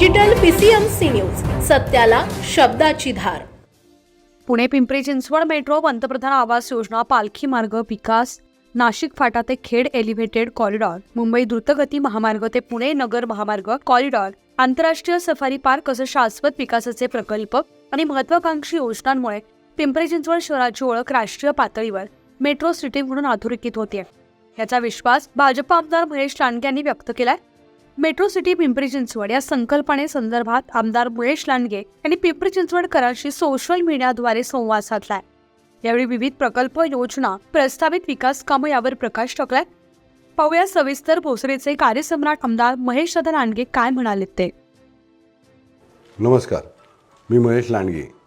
Digital PCMC news सत्याला शब्दाची धार. पुणे पिंपरी चिंचवड मेट्रो पंतप्रधान आवास योजना पालखी मार्ग विकास नाशिक फाटा ते खेड एलिव्हेटेड कॉरिडॉर मुंबई द्रुतगती महामार्ग ते पुणे नगर महामार्ग कॉरिडॉर आंतरराष्ट्रीय सफारी पार्क असे शाश्वत विकासाचे प्रकल्प आणि महत्वाकांक्षी योजनांमुळे पिंपरी चिंचवड शहराची ओळख राष्ट्रीय पातळीवर मेट्रो सिटी म्हणून अधोरेखित होते याचा विश्वास भाजप आमदार महेश लांडगे यांनी व्यक्त केलाय. मेट्रो सिटी पिंपरी चिंचवड या संकल्पने संदर्भात आमदार महेश लांडगे यांनी पिंपरी चिंचवडकरांशी सोशल मीडियाद्वारे संवाद साधलाय यावेळी विविध प्रकल्प योजना प्रस्तावित विकास कामं यावर प्रकाश टाकलाय. पाहूया सविस्तर भोसरेचे कार्यसम्राट आमदार महेश दादा लांडगे काय म्हणाले ते. नमस्कार मी महेश लांडगे.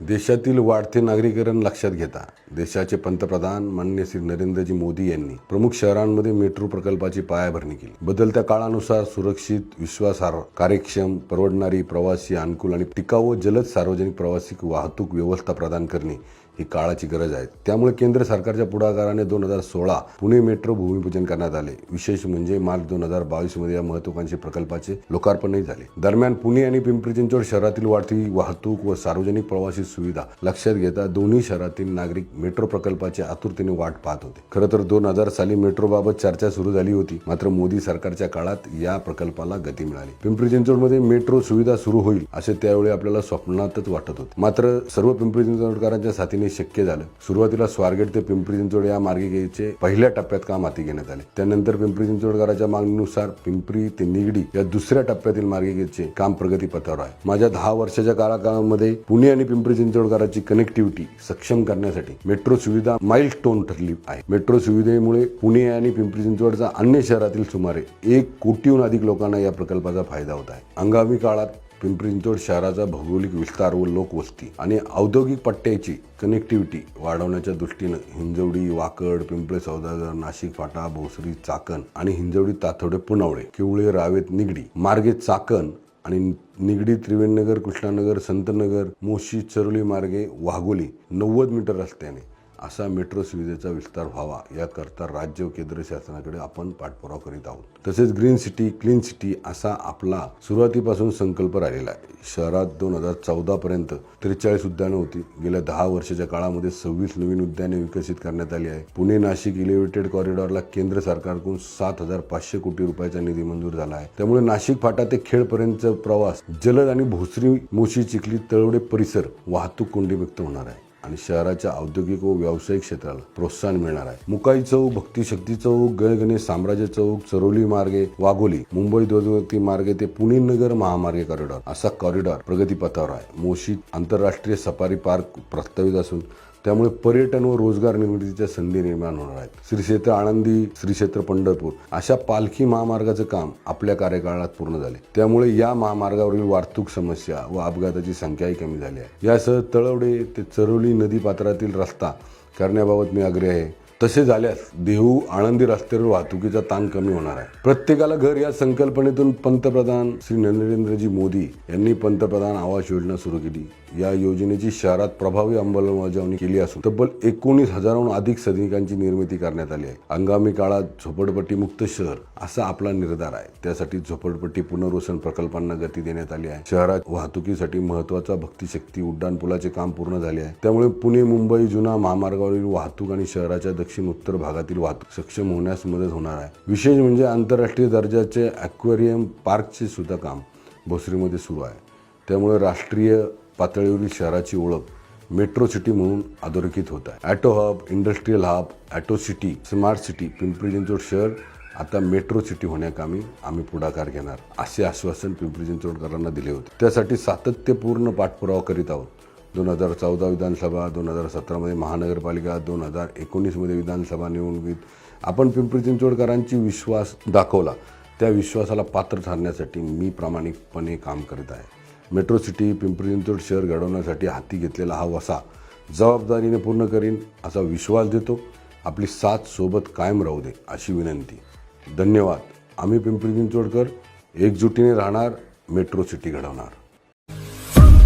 देशातील वाढते नागरीकरण लक्षात घेता. देशाचे पंतप्रधान मान्य श्री नरेंद्रजी मोदी यांनी प्रमुख शहरांमध्ये मेट्रो प्रकल्पाची पायाभरणी केली. बदलत्या काळानुसार सुरक्षित विश्वासार्ह कार्यक्षम परवडणारी प्रवासी अनुकूल आणि टिकाऊ व जलद सार्वजनिक प्रवासी वाहतूक व्यवस्था प्रदान करणे ही काळाची गरज आहे. त्यामुळे केंद्र सरकारच्या पुढाकाराने दोन हजार सोळा पुणे मेट्रो भूमिपूजन करण्यात आले. विशेष म्हणजे मार्च दोन हजार बावीसमध्ये या महत्वाकांक्षी प्रकल्पाचे लोकार्पणही झाले. दरम्यान पुणे आणि पिंपरी चिंचवड शहरातील वाढती वाहतूक व सार्वजनिक प्रवासी सुविधा लक्षात घेता दोन्ही शहरातील नागरिक मेट्रो प्रकल्पाची आतुरतेने वाट पाहत होते. खरं तर दोन हजार साली मेट्रोबाबत चर्चा सुरू झाली होती. मात्र मोदी सरकारच्या काळात या प्रकल्पाला गती मिळाली. पिंपरी चिंचवडमध्ये मेट्रो सुविधा सुरू होईल असे त्यावेळी आपल्याला स्वप्नातच वाटत होते. मात्र सर्व पिंपरी चिंचवडकरांच्या साथीने शक्य झालं. सुरुवातीला स्वारगेट ते पिंपरी चिंचवड या मार्गिकेचे पहिल्या टप्प्यात काम हाती घेण्यात आले. त्यानंतर पिंपरी चिंचवडकरांच्या मागणीनुसार पिंपरी ते निगडी या दुसऱ्या टप्प्यातील मार्गिकेचे काम प्रगतीपथावर आहे. माझ्या दहा वर्षाच्या काळाकाळामध्ये पुणे आणि पिंपरी चिंचवडकरांची कनेक्टिव्हिटी सक्षम करण्यासाठी मेट्रो सुविधा माइल स्टोन ठरली आहे. मेट्रो सुविधेमुळे पुणे आणि पिंपरी चिंचवडचा अन्य शहरातील सुमारे एक कोटीहून अधिक लोकांना या प्रकल्पाचा फायदा होत आहे. आगामी काळात पिंपरी चिंचवड शहराचा भौगोलिक विस्तार व लोकवस्ती आणि औद्योगिक पट्ट्याची कनेक्टिव्हिटी वाढवण्याच्या दृष्टीनं हिंजवडी वाकड पिंपळे सौदागर नाशिक फाटा भोसरी चाकण आणि हिंजवडी ताथोडे पुनावळे किवळे रावेत निगडी मार्गे चाकण आणि निगडी त्रिवेणनगर कृष्णानगर संतनगर मोशी चरोली मार्गे वाघोली नव्वद मीटर रस्त्याने असा मेट्रो सुविधेचा विस्तार व्हावा याकरता राज्य व केंद्र शासनाकडे आपण पाठपुरावा करीत आहोत. तसेच ग्रीन सिटी क्लीन सिटी असा आपला सुरुवातीपासून संकल्प राहिलेला आहे. शहरात दोन हजार चौदा पर्यंत त्रेचाळीस उद्यानं होती. गेल्या दहा वर्षाच्या काळामध्ये सव्वीस नवीन उद्याने विकसित करण्यात आली आहे. पुणे नाशिक इलिव्हेटेड कॉरिडॉरला केंद्र सरकारकडून सात हजार पाचशे कोटी रुपयाचा निधी मंजूर झाला आहे. त्यामुळे नाशिक फाटा ते खेडपर्यंतचा प्रवास जलद आणि भोसरी मोशी चिखली तळवडे परिसर वाहतूक कोंडीमुक्त होणार आहे. आणि शहराच्या औद्योगिक व व्यावसायिक क्षेत्राला प्रोत्साहन मिळणार आहे. मुकाई चौक भक्तीशक्ती चौक गणगणेश साम्राज्य चौक चरोली मार्गे वाघोली मुंबई द्रुतगती मार्गे ते पुणे नगर महामार्गे कॉरिडॉर असा कॉरिडॉर प्रगतीपथावर आहे. मोशी आंतरराष्ट्रीय सफारी पार्क प्रस्तावित असून त्यामुळे पर्यटन व रोजगार निर्मितीच्या संधी निर्माण होणार आहेत. श्री क्षेत्र आळंदी श्री क्षेत्र पंढरपूर अशा पालखी महामार्गाचं काम आपल्या कार्यकाळात पूर्ण झाले. त्यामुळे या महामार्गावरील वाहतूक समस्या व अपघाताची संख्याही कमी झाली आहे. यासह तळवडे ते चरोली नदी पात्रातील रस्ता करण्याबाबत मी आग्रही आहे. तसे झाल्यास देहू आळंदी रस्त्यावर वाहतुकीचा ताण कमी होणार आहे. प्रत्येकाला घर या संकल्पनेतून पंतप्रधान श्री नरेंद्रजी मोदी यांनी पंतप्रधान आवास योजना सुरू केली. या योजनेची शहरात प्रभावी अंमलबजावणी केली असून तब्बल एकोणीस हजाराहून अधिक सैनिकांची निर्मिती करण्यात आली आहे. हंगामी काळात झोपडपट्टी मुक्त शहर असा आपला निर्धार आहे. त्यासाठी झोपडपट्टी पुनर्वसन प्रकल्पांना गती देण्यात आली आहे. शहरात वाहतुकीसाठी महत्त्वाचा भक्तिशक्ती उड्डाण पुलाचे काम पूर्ण झाले आहे. त्यामुळे पुणे मुंबई जुना महामार्गावरील वाहतूक आणि शहराच्या दक्षिण उत्तर भागातील वाहतूक सक्षम होण्यास मदत होणार आहे. विशेष म्हणजे आंतरराष्ट्रीय दर्जाचे ॲक्वेरियम पार्कचे सुद्धा काम भोसरीमध्ये सुरू आहे. त्यामुळे राष्ट्रीय पातळीवरील शहराची ओळख मेट्रो सिटी म्हणून अधोरेखित होत आहे. Auto hub industrial hub auto city smart city Pimpri Chinchwad शहर आता मेट्रो सिटी होण्याकामी आम्ही पुढाकार घेणार असे आश्वासन पिंपरी चिंचवडकरांना दिले होते. त्यासाठी सातत्यपूर्ण पाठपुरावा करीत आहोत. दोन हजार चौदा विधानसभा दोन हजार सतरामध्ये महानगरपालिका दोन हजार एकोणीसमध्ये विधानसभा निवडणुकीत आपण पिंपरी चिंचवडकरांची विश्वास दाखवला. त्या विश्वासाला पात्र ठरण्यासाठी मी प्रामाणिकपणे काम करीत आहे. मेट्रो सिटी पिंपरी चिंचवड शहर घडवण्यासाठी हाती घेतलेला हा वसा जबाबदारीने पूर्ण करीन असा विश्वास देतो. आपली साथ सोबत कायम राहू दे अशी विनंती. धन्यवाद. आम्ही पिंपरी चिंचवडकर एकजुटीने राहणार मेट्रो सिटी घडवणार.